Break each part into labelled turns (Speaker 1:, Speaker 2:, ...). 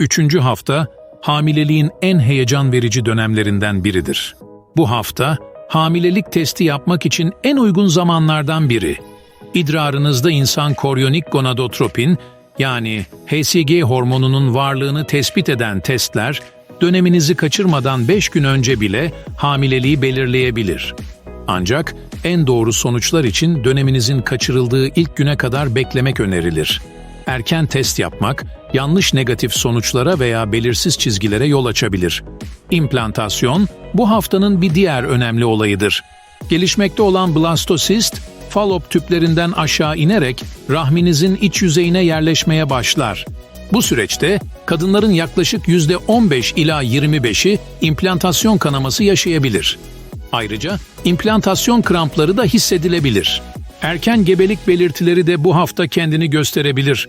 Speaker 1: Üçüncü hafta, hamileliğin en heyecan verici dönemlerinden biridir. Bu hafta, hamilelik testi yapmak için en uygun zamanlardan biri. İdrarınızda insan koryonik gonadotropin, yani HCG hormonunun varlığını tespit eden testler, döneminizi kaçırmadan 5 gün önce bile hamileliği belirleyebilir. Ancak en doğru sonuçlar için döneminizin kaçırıldığı ilk güne kadar beklemek önerilir. Erken test yapmak, yanlış negatif sonuçlara veya belirsiz çizgilere yol açabilir. İmplantasyon, bu haftanın bir diğer önemli olayıdır. Gelişmekte olan blastosist, falop tüplerinden aşağı inerek rahminizin iç yüzeyine yerleşmeye başlar. Bu süreçte kadınların yaklaşık %15 ila 25'i implantasyon kanaması yaşayabilir. Ayrıca implantasyon krampları da hissedilebilir. Erken gebelik belirtileri de bu hafta kendini gösterebilir.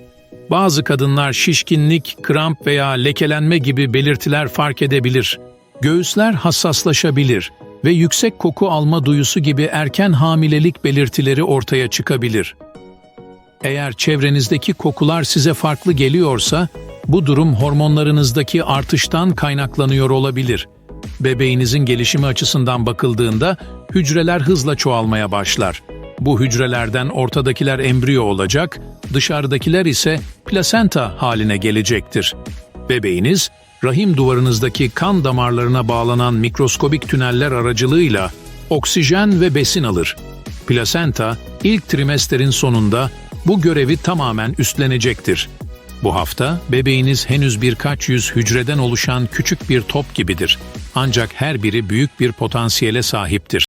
Speaker 1: Bazı kadınlar şişkinlik, kramp veya lekelenme gibi belirtiler fark edebilir. Göğüsler hassaslaşabilir ve yüksek koku alma duyusu gibi erken hamilelik belirtileri ortaya çıkabilir. Eğer çevrenizdeki kokular size farklı geliyorsa, bu durum hormonlarınızdaki artıştan kaynaklanıyor olabilir. Bebeğinizin gelişimi açısından bakıldığında hücreler hızla çoğalmaya başlar. Bu hücrelerden ortadakiler embriyo olacak, dışarıdakiler ise plasenta haline gelecektir. Bebeğiniz, rahim duvarınızdaki kan damarlarına bağlanan mikroskobik tüneller aracılığıyla oksijen ve besin alır. Plasenta, ilk trimesterin sonunda bu görevi tamamen üstlenecektir. Bu hafta bebeğiniz henüz birkaç yüz hücreden oluşan küçük bir top gibidir. Ancak her biri büyük bir potansiyele sahiptir.